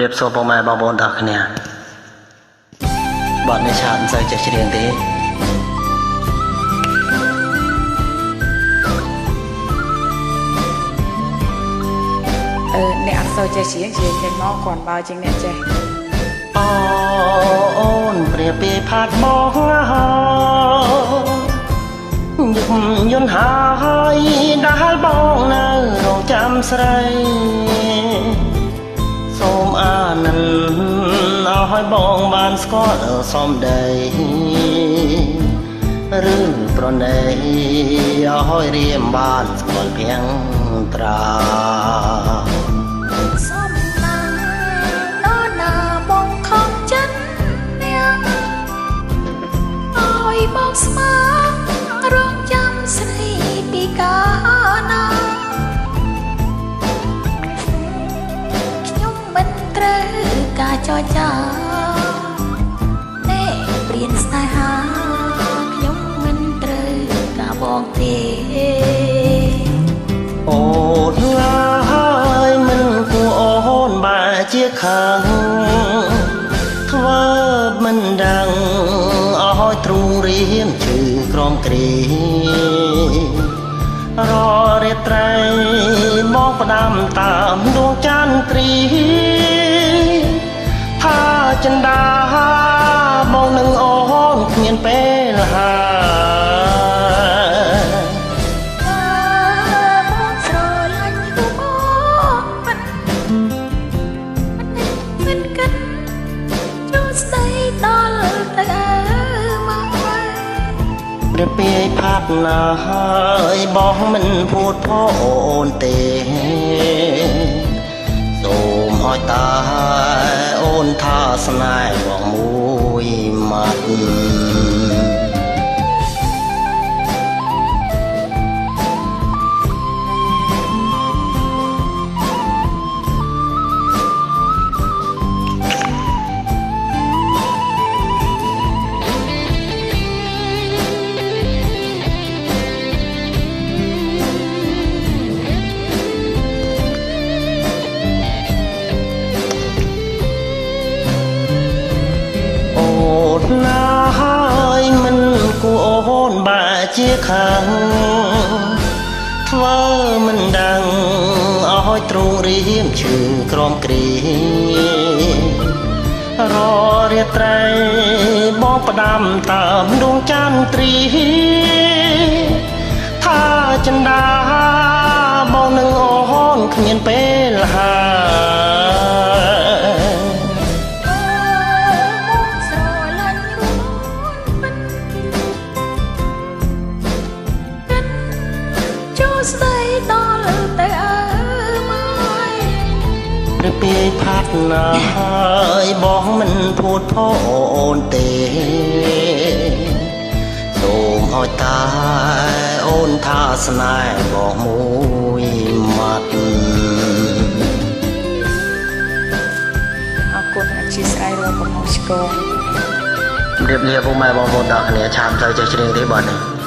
រៀបសួរពុកម៉ែបងប្អូនទាំងគ្នាបទនេះឆាតមិនសូវចេះច្រៀងទេអឺអ្នកអត់សូវចេះច្រៀងច្រៀងចេញមកគ្រាន់បើជាងអ្នកចេះអូអូនព្រាពីផាត់បងយំយន់ហើយដែលបងនៅរងចាំស្រី ឲ្យបងបានស្គាល់សំដីឬប្រណីឲ្យរៀមបានស្គាល់ភាំងត្រា ចរចាតែព្រៀនស្នេហាខ្ញុំមិនត្រូវការបងទេអូនហើយមិនគួរអូនបែរជាខាងធ្វើមិនដឹងឲ្យទ្រូងរៀមជើងក្រមគ្រីររាត្រីមកផ្ដាំតាមដួងចន្ទ្រី ព្រះពាយផាត់ណាស់ហើយបងមិនพูดផអូនទេ សូមឲ្យតាអូនថាស្នេហ៍បងមួយម៉ាត់ ជាខាងធ្វើមិនដឹងឲ្យទ្រូងរៀមជើងក្រមគ្រីររាត្រីបងផ្ដាំតាមដួងចន្ទ្រីថាចិន្តាបងនឹងអូនគ្មានពេលហើ ស្ដីដល់ទៅអើមកព្រះពាយផាត់ណាស់ហើយបងមិនพูดផអូនទេសូមឲ្យតាអូនថាស្នេហ៍បងមួយម៉ាត់អរគុណអធិស្ឋានរបស់កំហុសឆ្គងជម្រាបលាពុកម៉ែបងប្អូនទាំងគ្នាឆាប់ទៅចេះច្រៀងទេបាទនេះ